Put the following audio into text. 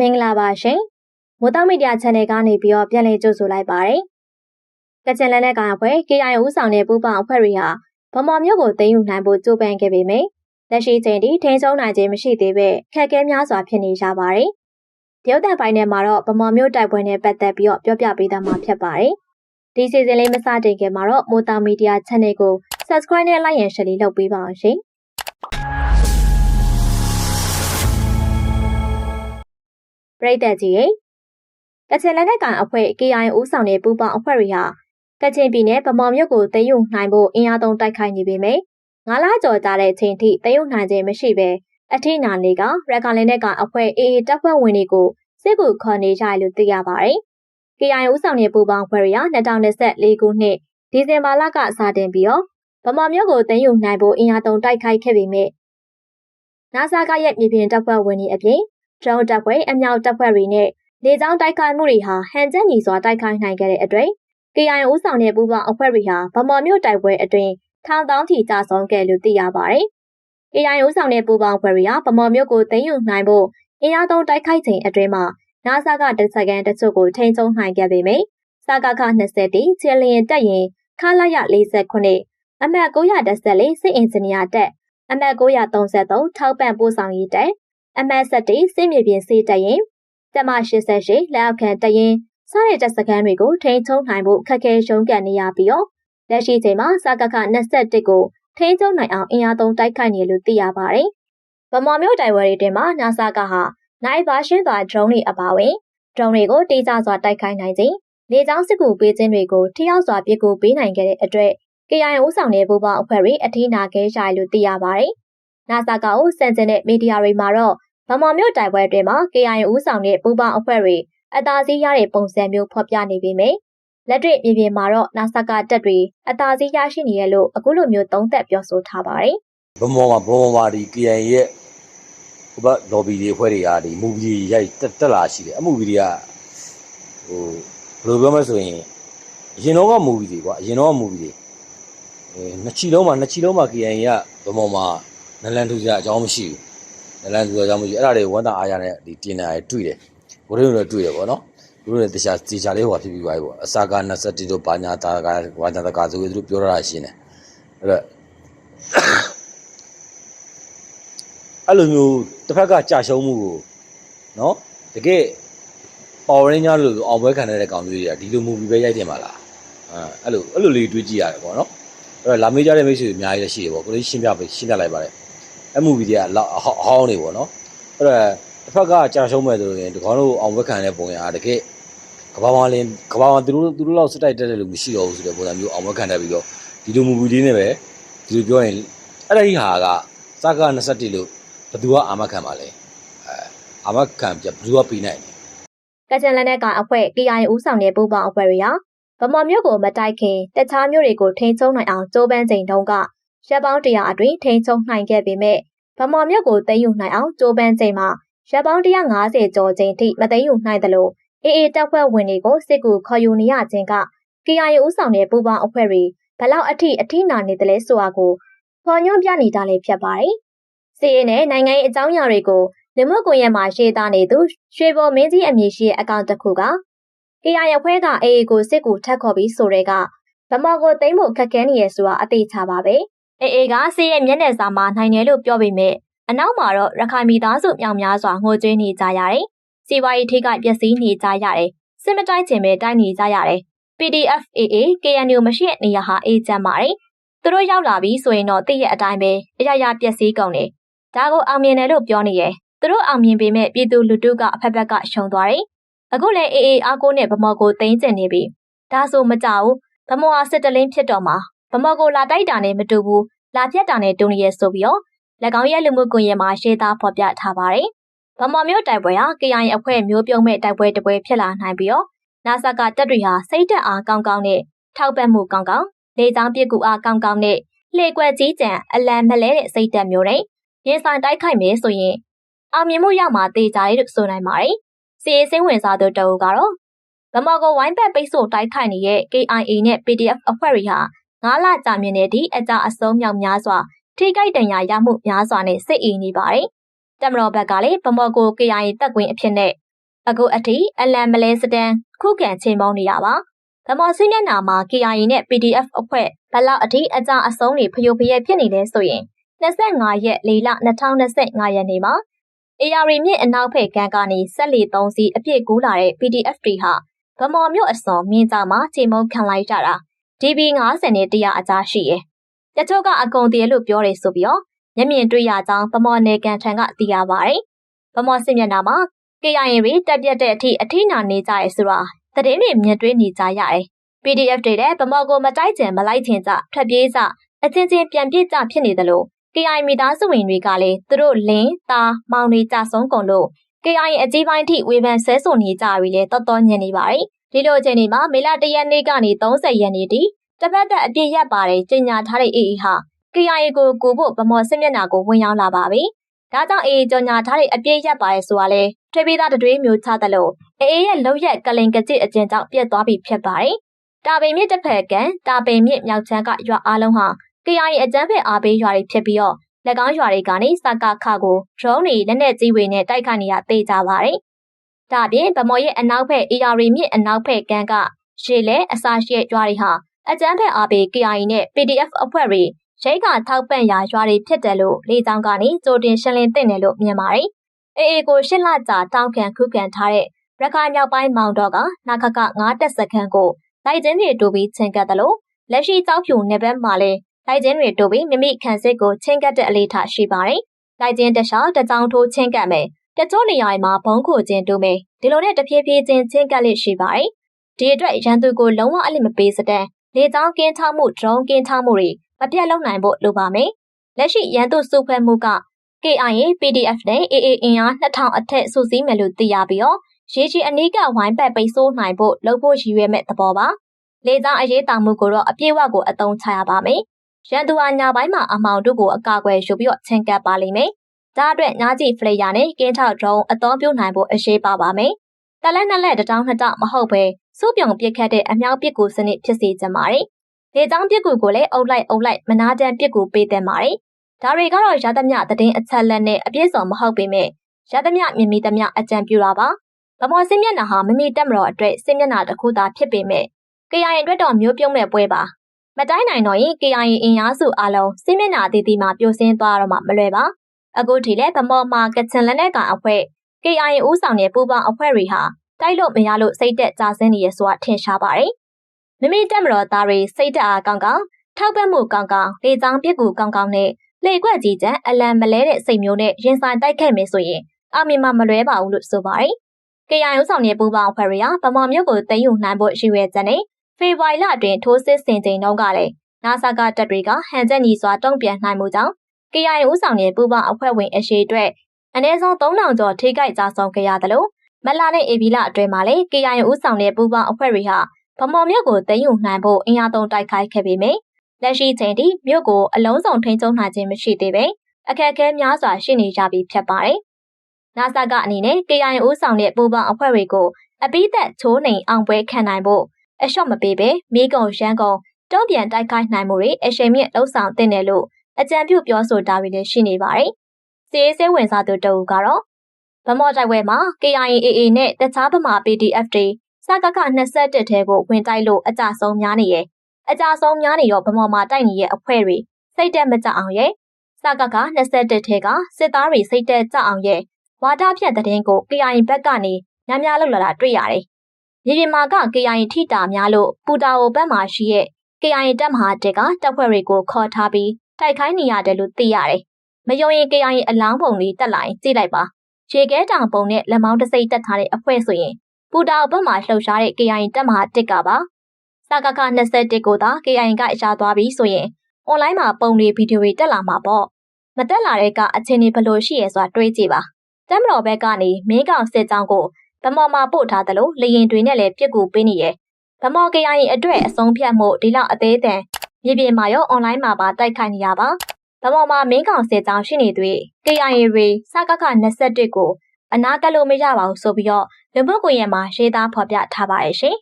မင်္ဂလာပါရှင်မိုးတောင်မီဒီယာ channel ကနေပြီးတော့ပြန်လည်ကြိုဆိုလိုက်ပါတယ်ကချင်လက်နက်ကိုင်အဖွဲ့ KIA ဦးဆောင်တဲ့ပူပေါင်းအဖွဲ့တွေဟာဗမော်မြို့ကိုသိမ်းယူနိုင်ဖို့ကြိုးပမ်းခဲ့ပေမယ့်လက်ရှိချိန်ထိထိန်းချုပ်နိုင်ခြင်းမရှိသေးပဲခက်ခဲများစွာဖြစ်နေကြပါတယ်တရုတ်တန်ပိုင်းထဲမှာတော့ဗမော်မြို့တိုက်ပွဲနဲ့ပတ်သက်ပြီးတော့ပြောပြပေးသားမှာဖြစ်ပါတယ်ဒီစီစဉ်လေးမစတင်ခင်မှာတော့မိုးတောင်မီဒီယာ channel ကို subscribe နဲ့ like and share လေးလုပ်ပေးပါအောင်ရှင် ပရိသတ်ကြီးရေကချင်လက်နက်ကိုင်အဖွဲ့ KIA ဦးဆောင်တဲ့ပူပေါင်းအဖွဲ့တွေဟာကချင်ပြည်နယ်ဗမော်မြို့ကိုသိမ်းယူနိုင်ဖို့အင်အားသုံးတိုက်ခိုက်နေပေမယ့်ငါးလကျော်ကြာတဲ့အချိန်ထိသိမ်းယူနိုင်ခြင်းမရှိဘဲအထိနာနေကရက်ကာလင်နဲ့ကအဖွဲ့ AA တပ်ဖွဲ့ဝင်တွေကိုစစ်ကူခေါ်နေကြတယ်လို့သိရပါတယ်။ KIA ဦးဆောင်တဲ့ပူပေါင်းအဖွဲ့တွေဟာ2024ခုနှစ်ဒီဇင်ဘာလကစတင်ပြီးတော့ဗမာမျိုးကိုသိမ်းယူနိုင်ဖို့အင်အားသုံးတိုက်ခိုက်ခဲ့ပေမယ့်နာဆာကရဲ့မြေပြင်တပ်ဖွဲ့ဝင်တွေအပြင် ဒရုန်းတပ်ဖွဲ့အမြောက်တပ်ဖွဲ့တွေနဲ့လေကြောင်းတိုက်ခိုက်မှုတွေဟာဟန်ချက်ညီစွာတိုက်ခိုက်နိုင်ခဲ့တဲ့အတွက် KIA ဦးဆောင်တဲ့ပူပေါင်းအဖွဲ့တွေဟာဗမာမျိုးတိုက်ပွဲအတွင်းထောင်တောင်းချီကြဆုံးခဲ့လို့သိရပါတယ်။ KIA ဦးဆောင်တဲ့ပူပေါင်းအဖွဲ့တွေဟာဗမာမျိုးကိုသိမ်းယူနိုင်ဖို့အင်အားသုံးတိုက်ခိုက်ချိန်အတွင်းမှာနာဆာကတစကန်တချို့ကိုထိန်းချုပ်နိုင်ခဲ့ပေမယ့်စကခ20တီချီလျင်တက်ရင်ခလာရ49အမှတ်914စစ်အင်ဂျင်နီယာတက်အမှတ်933ထောက်ပံ့ပို့ဆောင်ရေးတက် အမှတ်7စစ်မြေပြင်စေးတက်ရင်တက်မ88လက်အောက်ခံတက်ရင်စားတဲ့တပ်စခန်းတွေကိုထိန်းချုပ်နိုင်ဖို့ခက်ခဲရှုံးကန်နေရပြီးတော့လက်ရှိချိန်မှာစကခ21ကိုထိန်းချုပ်နိုင်အောင်အင်အားသုံးတိုက်ခိုက်နေလို့သိရပါတယ်။ဗမာမျိုးတိုင်ဝဲတွေတင်မှာနာဆာကဟာနိုင်ဘာရှင်းစွာ drone တွေအပါအဝင် drone တွေကိုတေးကြစွာတိုက်ခိုက်နိုင်ခြင်းလေကြောင်းစစ်ကူပေးခြင်းတွေကိုထိရောက်စွာပစ်ကူပေးနိုင်ခဲ့တဲ့အတွက် KIA ဦးဆောင်တဲ့ဘူပေါအဖွဲ့တွေအထီးနာခဲ့ကြလို့သိရပါတယ်။နာဆာကကိုစံကျင်တဲ့မီဒီယာတွေမှာတော့ ဗမာမျိုးတိုင်ပွဲအတွင်းမှာ KIA ဦးဆောင်တဲ့ဘူပေါအဖွဲ့တွေအသာစီးရတဲ့ပုံစံမျိုးဖော်ပြနေပေမယ့်လက်တွေ့မြေပြင်မှာတော့နာဆာကတက်တွေအသာစီးရရှိနေရလို့အခုလိုမျိုးသုံးသပ်ပြောဆိုထားပါတယ်။ဗမောမှာဗမောမှာဒီ KN ရဲ့ဟိုဘက် lobby တွေအဖွဲ့တွေကဒီ movie တွေရိုက်တက်တက်လာရှိတယ်အမှုဗီဒီယဟိုဘယ်လိုပြောမလဲဆိုရင်အရင်တော့က movie တွေကွာအရင်တော့က movie တွေအဲနှစ်ချီလုံးမှာနှစ်ချီလုံးမှာ KN ကဗမောမှာနလန်ထူစရာအကြောင်းမရှိဘူး နလန်ထူစရာအကြောင်းမရှိဘူးအဲ့ဒါတွေဝန်တာအားရတဲ့ဒီတင်တာတွေတွေ့တယ်ဘိုးတို့တွေတွေ့တယ်ပေါ့နော်ဘိုးတို့တွေတခြားတေချာလေးဟိုဖြစ်ပြီးသွားပြီပေါ့အစာက21တို့ဘာညာတာကဘာညာတကဆိုပြီးသူတို့ပြောတာရှင်းတယ်အဲ့တော့အဲ့လိုမျိုးတစ်ဖက်ကကြာရှုံးမှုကိုနော်တကယ် Power Ranger လို့အောင်ပွဲခံတဲ့ကောင်မျိုးတွေကဒီလို movie ပဲရိုက်တင်ပါလားအဲအဲ့လိုအဲ့လိုလေးတွေးကြည့်ရတယ်ပေါ့နော်အဲ့တော့လာမေးကြတဲ့မိတ်ဆွေတွေအများကြီးရှိတယ်ပေါ့ကိုလေးရှင်းပြပေးရှင်းပြလိုက်ပါတယ် အဲ့ movie တွေကအဟောင်းနေပေါ့နော်အဲ့တော့တစ်ဖက်ကကြာရှုံးမဲ့ဆိုရင်ဒီကောင်တို့အောင်ပွဲခံတဲ့ပုံရတကယ်ကဘာမှလင်းကဘာမှသူတို့သူတို့လောက်စတိုက်တက်တဲ့လူမရှိတော့ဘူးဆိုတဲ့ပုံစံမျိုးအောင်ပွဲခံတတ်ပြီးတော့ဒီလို movie လေးနဲ့ပဲဒီလိုပြောရင်အဲ့ဒီဟာကစကား21လို့ဘယ်သူကအာမခံပါလဲအဲအာမခံပြဘယ်သူကပေးနိုင်လဲကကြံလက်နက်ကအဖွဲ့ KIA ဦးဆောင်တဲ့ပူပေါင်းအဖွဲ့တွေဟာဗမာမြို့ကိုမတိုက်ခင်တခြားမြို့တွေကိုထိန်းချုပ်နိုင်အောင်ကြိုးပမ်းချိန်တုန်းက ရပ်ပေါင်းတရာအတွင်းထိန်းချုပ်နိုင်ခဲ့ပေမဲ့ဗမာမြို့ကိုသိမ်းယူနိုင်အောင်ကြိုးပမ်းချိန်မှာရပ်ပေါင်း150ကျော်ချိန်ထိမသိမ်းယူနိုင်သလို AA တပ်ဖွဲ့ဝင်တွေကိုစစ်ကူခေါ်ယူနေရခြင်းက KIA ဦးဆောင်တဲ့ပူပေါင်းအဖွဲ့တွေဘလောက်အထိအထိနာနေတယ်လဲဆိုတာကိုဖော်ညွှန်းပြနေတာလည်းဖြစ်ပါတယ်။စီရင်နဲ့နိုင်ငံရေးအကြောင်းအရာတွေကိုလူမှုကွန်ရက်မှာရှေ့သားနေသူရွှေဘော်မင်းကြီးအမည်ရှိတဲ့အကောင့်တစ်ခုက KIA အဖွဲ့က AA ကိုစစ်ကူထပ်ခေါ်ပြီးဆိုတဲ့ကဗမာကိုသိမ်းဖို့ခက်ခဲနေရဆိုတာအသေးချပါပဲ။ AA ကစီရဲ့မျက်နှာစာမှာနိုင်တယ်လို့ပြောပေမဲ့အနောက်မှာတော့ရခိုင်မိသားစုမြောင်များစွာငိုကြွေးနေကြရတယ်။စီဝါရေးထိကပျက်စီးနေကြရတယ်။စစ်မတိုက်ချင်ပဲတိုက်နေကြရတယ်။ PDF AA KNU မရှိတဲ့နေရာဟာအေးချမ်းပါတယ်။သူတို့ရောက်လာပြီဆိုရင်တော့တည့်ရဲ့အတိုင်းပဲအရာရာပျက်စီးကုန်တယ်။ဒါကိုအောင်မြင်တယ်လို့ပြောနေရဲ့။သူတို့အောင်မြင်ပေမဲ့ပြည်သူလူထုကအဖက်ဖက်ကရှုံသွားတယ်။အခုလည်းအေးအေးအားကိုနဲ့ဗမော်ကိုသိမ်းကျင်နေပြီ။ဒါဆိုမကြောက်ဗမော်ဟာစစ်တလင်းဖြစ်တော့မှာ ဗမော်ကိုလာတိုက်တာနဲ့မတူဘူးလာပြတ်တာနဲ့တူနေရဆိုပြီးတော့၎င်းရဲ့လူမှုကွန်ရက်မှာရှေ့သားဖော်ပြထားပါတယ်။ဗမာမျိုးတိုက်ပွဲဟာ KIA အဖွဲ့မျိုးပြုံးမဲ့တိုက်ပွဲတစ်ပွဲဖြစ်လာနိုင်ပြီးတော့နာဆာကတပ်တွေဟာစိတ်တက်အားကောင်းကောင်းနဲ့ထောက်ပံ့မှုကောင်းကောင်းလေကြောင်းပစ်ကူအားကောင်းကောင်းနဲ့လှေကွက်ကြီးကြံအလံမလဲတဲ့စိတ်တက်မျိုးနဲ့ရင်ဆိုင်တိုက်ခိုက်မယ်ဆိုရင်အောင်မြင်မှုရမှာတေချာတယ်လို့ဆိုနိုင်ပါတယ်။စီရေးစိဝင်စားသူတအုပ်ကတော့ဗမာကိုဝိုင်းပတ်ပိတ်ဆို့တိုက်ခိုက်နေတဲ့ KIA နဲ့ PDF အဖွဲ့တွေဟာ ငါးလကြာမြင့်တဲ့ဒီအကြအဆုံးမြောက်များစွာထိခိုက်ဒဏ်ရာရမှုများစွာနဲ့စစ်အေးနေပါတယ်။တမတော်ဘက်ကလည်းဗမော်ကို KIA တပ်ကွင်းအဖြစ်နဲ့အခုအထိအလံမလဲစတန်ခုခံချိန်ပေါင်းနေရပါဗမော်စင်းမျက်နှာမှာ KIA နဲ့ PDF အဖွဲ့ဘလောက်အထိအကြအဆုံးတွေဖျို့ဖျက်ဖြစ်နေလဲဆိုရင်25ရက်၄လ2025ရက်နေ့မှာ AR မြစ်အနောက်ဖက်ကကနေဆက်လီ3စီးအပြည့်ကူးလာတဲ့ PDF တွေဟာဗမော်မြို့အစော်မြင်းကြားမှာချိန်မုံခံလိုက်ကြတာ DB 90နဲ့100အကြားရှိရဲ့တချို့ကအကုန်တည်းလို့ပြောတယ်ဆိုပြီးတော့မျက်မြင်တွေ့ရကြောင်းဗမော်နယ်ကန်ထံကသိရပါတယ်ဗမော်စစ်မျက်နှာမှာ KIA တွေတက်ပြတ်တဲ့အထိအထိနာနေကြရဲဆိုတာသတင်းတွေမြင်တွေ့နေကြရတယ် PDF တွေတဲ့ဗမော်ကိုမတိုက်ချင်မလိုက်ချင်ကြထွက်ပြေးကြအချင်းချင်းပြန်ပြေးကြဖြစ်နေတယ်လို့ KI မိသားစုဝင်တွေကလည်းသူတို့လင်းသားမောင်တွေကြဆုံးကုန်လို့ KI အကြီးပိုင်းထိဝေဖန်ဆဲဆိုနေကြပြီလေတော်တော်ညင်နေပါတယ် ဒီလိုအချိန်ဒီမှာမေလ၁ရက်နေ့ကနေ30ရက်နေ့ထိတစ်ပတ်သက်အပြည့်ရက်ပါတယ်ကျင်ညာထားတဲ့ AA ဟာ KI ကိုကိုဖို့ဗမော်စစ်မျက်နှာကိုဝင်ရောက်လာပါပြီဒါကြောင့် AA ကြော်ညာထားတဲ့အပြည့်ရက်ပါတယ်ဆိုတာလေထွေးပြီးသားတတွေးမျိုးချတယ်လို့ AA ရဲ့လောက်ရက်ကလင်ကကြစ်အကျဉ်းကြောင့်ပြတ်သွားပြီဖြစ်ပါတယ်တာပိန်မြစ်တစ်ဖက်ကတာပိန်မြစ်မြောက်ချမ်းကရွာအားလုံးဟာ KI အကြမ်းဖက်အားပေးရွာတွေဖြစ်ပြီးတော့၎င်းရွာတွေကနေစကခကို drone တွေလက်နက်ကြီးတွေနဲ့တိုက်ခိုက်နေရသေးကြပါတယ်။ ဒါပြင်ဗမော်ရဲ့အနောက်ဘက် AR မြစ်အနောက်ဘက်ကန်းကရေလဲအစာရှိတဲ့ရွာတွေဟာအကြမ်းဖက်အားပေး KI နဲ့ PDF အဖွဲ့တွေရိတ်ကထောက်ပံ့ရာရွာတွေဖြစ်တယ်လို့လေကြောင်းကနေကြိုတင်ရှင်းလင်းသိတယ်လို့မြင်ပါတယ်။အေအေကိုရှစ်လကြာတောင်းခံခုခံထားတဲ့ရခိုင်မြောက်ပိုင်းမောင်တော်ကနာခခ9တက်စခန်းကိုလိုက်ချင်းတွေတူပြီးချင်းကပ်တယ်လို့လက်ရှိကြောက်ဖြူနေဘက်မှာလည်းလိုက်ချင်းတွေတိုးပြီးမိမိခံစစ်ကိုချင်းကပ်တဲ့အလေးထားရှိပါတယ်။လိုက်ချင်းတခြားတကြောင်ထိုးချင်းကပ်မယ်။ တချို့နေရာမှာဘုံခိုချင်းတိုးမယ်။ဒီလိုနဲ့တဖြည်းဖြည်းချင်းချင်းကပ်လေးရှိပါတယ်။ဒီအတွက်ရန်သူကိုလုံးဝအလစ်မပေးစတဲ့လေကြောင်းကင်းထောက်မှု drone ကင်းထောက်မှုတွေမပြတ်လုံနိုင်ဖို့လိုပါမယ်။လက်ရှိရန်သူစုဖွဲ့မှုက KIA PDF နဲ့ AA အင်အား2000အထက်စုစည်းမယ်လို့သိရပြီးတော့ရေချီအနီးကဝိုင်းပတ်ပိတ်ဆိုးနိုင်ဖို့လုပ်ဖို့ရည်ရွယ်မဲ့သဘောပါ။လေကြောင်းအရေးတောင်မှုကိုတော့အပြည့်အဝကိုအသုံးချရပါမယ်။ရန်သူဟာညာပိုင်းမှာအမောင်တို့ကိုအကာအကွယ်ယူပြီးတော့ချင်းကပ်ပါလိမ့်မယ်။ ဒါအတွက်ညာကြည့်ဖလေယာနဲ့ကင်းထောက်ဒရုန်းအသုံးပြုနိုင်ဖို့အရေးပါပါမယ်။တလက်နှစ်လက်တစ်တောင်းနှစ်တောင်းမဟုတ်ပဲစုပြုံပစ်ခတ်တဲ့အမြောက်ပစ်ကူစနစ်ဖြစ်စေချင်ပါတယ်။လေကြောင်းပစ်ကူကိုလည်းအုပ်လိုက်အုပ်လိုက်မနာတန်ပစ်ကူပေးတဲ့ပါတယ်။ဒါတွေကတော့ရသမျှသတင်းအချက်လက်နဲ့အပြည့်စုံမဟုတ်ပေမဲ့ရသမျှမြင်မိသမျှအကြံပြုတာပါ။ဗမော်စင်းမျက်နှာဟာမမီတက်မတော်အတွက်စင်းမျက်နှာတစ်ခုသာဖြစ်ပေမဲ့ကရရင်အတွက်တော့မျိုးပြုံးမဲ့ပွဲပါမတိုင်းနိုင်တော့ရင် KIA အင်အားစုအလုံးစိမျက်နှာအသီးသီးမှာပြိုဆင်းသွားတော့မှမလွယ်ပါ အခုထိလည်းဗမော်မှာကချင်လက်နက်ကောင်အဖွဲ့ KIA ဦးဆောင်တဲ့ပူပေါင်းအဖွဲ့တွေဟာတိုက်လို့မရလို့စိတ်တက်ကြဆင်းနေရဆိုတာထင်ရှားပါတယ်မိမိတက်မတော်သားတွေစိတ်တက်အားကောင်းကောင်းထောက်ပံ့မှုကောင်းကောင်းလေချောင်းပြစ်ကူကောင်းကောင်းနဲ့လေကွက်ကြီးချမ်းအလံမလဲတဲ့စိတ်မျိုးနဲ့ရင်ဆိုင်တိုက်ခဲ့မယ်ဆိုရင်အမီမမလွဲပါဘူးလို့ဆိုပါတယ်။ KIA ဦးဆောင်တဲ့ပူပေါင်းအဖွဲ့တွေကဗမော်မြို့ကိုသိမ်းယူနိုင်ဖို့ရှိရွယ်ချက်နဲ့ဖေဖော်ဝါရီလအတွင်းထိုးစစ်ဆင်ချိန်တုန်းကလည်းနာဆာကတပ်တွေကဟန်ချက်ညီစွာတုံ့ပြန်နိုင်မှုကြောင့် KIA ဦးဆောင်တဲ့ပူပေါင်းအဖွဲ့ဝင်အရှိအတွက်အနည်းဆုံး3000ကျော်ထိခိုက်ကြဆုံးခဲ့ရတယ်လို့မလာနဲ့ AB လအတွင်းမှာလည်း KIA ဦးဆောင်တဲ့ပူပေါင်းအဖွဲ့တွေဟာဗမော်မြို့ကိုသိမ်းယူနိုင်ဖို့အင်အားသုံးတိုက်ခိုက်ခဲ့ပေမယ့်လက်ရှိချိန်ထိမြို့ကိုအလုံးစုံထိန်းချုပ်နိုင်ခြင်းမရှိသေးပဲအခက်အခဲများစွာရှိနေကြပြီးဖြစ်ပါတယ်။နာဆာကအနေနဲ့ KIA ဦးဆောင်တဲ့ပူပေါင်းအဖွဲ့တွေကိုအပိသက်ချိုးနှိမ်အောင်ပွဲခံနိုင်ဖို့အလျှော့မပေးပဲမိကုံရန်ကုန်တုံ့ပြန်တိုက်ခိုက်နိုင်မှုတွေအရှိန်မြင့်လှုပ်ဆောင်တင်တယ်လို့ အကြံပြုပြောဆိုတာတွေလည်းရှိနေပါတယ်။စီရေးစဲဝင်စားသူတအူကတော့ဗမော်တိုက်ပွဲမှာ KIAA နဲ့တခြားဗမာ PDF တွေစကခ21ထဲကိုဝင်တိုက်လို့အကြဆုံးများနေရဲ့အကြဆုံးများနေတော့ဗမော်မှာတိုက်နေတဲ့အဖွဲ့တွေစိတ်တက်မကြအောင်ရဲ့စကခ21ထဲကစစ်သားတွေစိတ်တက်ကြအောင်ရဲ့ဝါဒဖြန့်တဲ့ကို KIA ဘက်ကနေများများလှုပ်လာတာတွေ့ရတယ်။မြေပြင်မှာက KIA ထိတာများလို့ပူတာအိုဘက်မှာရှိရဲ့ KIA တပ်မဟာတက်ကတပ်ဖွဲ့တွေကိုခေါ်ထားပြီး တိုက်ခိုင်းနေရတယ်လို့သိရတယ်။မယုံရင် KIA အလောင်းပုံလေးတက်လိုက်ကြည့်လိုက်ပါ။ရေခဲတောင်ပုံနဲ့လက်မောင်းတစိမ့်တက်ထားတဲ့အဖွဲ့ဆိုရင်ပူတာအိုဘက်မှာလှုပ်ရှားတဲ့ KIA တပ်မဟာတက်ကပါ။စကခ21ကိုသာ KIA ကရှာသွားပြီးဆိုရင်အွန်လိုင်းမှာပုံတွေဗီဒီယိုတွေတက်လာမှာပေါ့။မတက်လာတဲ့ကအခြေအနေဘယ်လိုရှိရဲဆိုတာတွေးကြည့်ပါ။တမ်မတော်ဘက်ကနေမင်းကောင်စစ်ကြောင်းကိုဗမော်မှာပို့ထားသလိုလေရင်တွေနဲ့လည်းပြစ်ကူပေးနေရဲ့ဗမော် KIA အတွက်အဆုံးဖြတ်မှုဒီလောက်အသေးတန် မြေပြင်မှာရောအွန်လိုင်းမှာပါတိုက်ခိုက်နေရပါဗမော်မှာမင်းကောင်စစ်ကြောင်းရှိနေသွေး KIA တွေစကခ21ကိုအနာကလို့မရပါဘူးဆိုပြီးတော့လူမှုကွန်ရက်မှာရေးသားဖော်ပြထားပါရဲ့ရှင်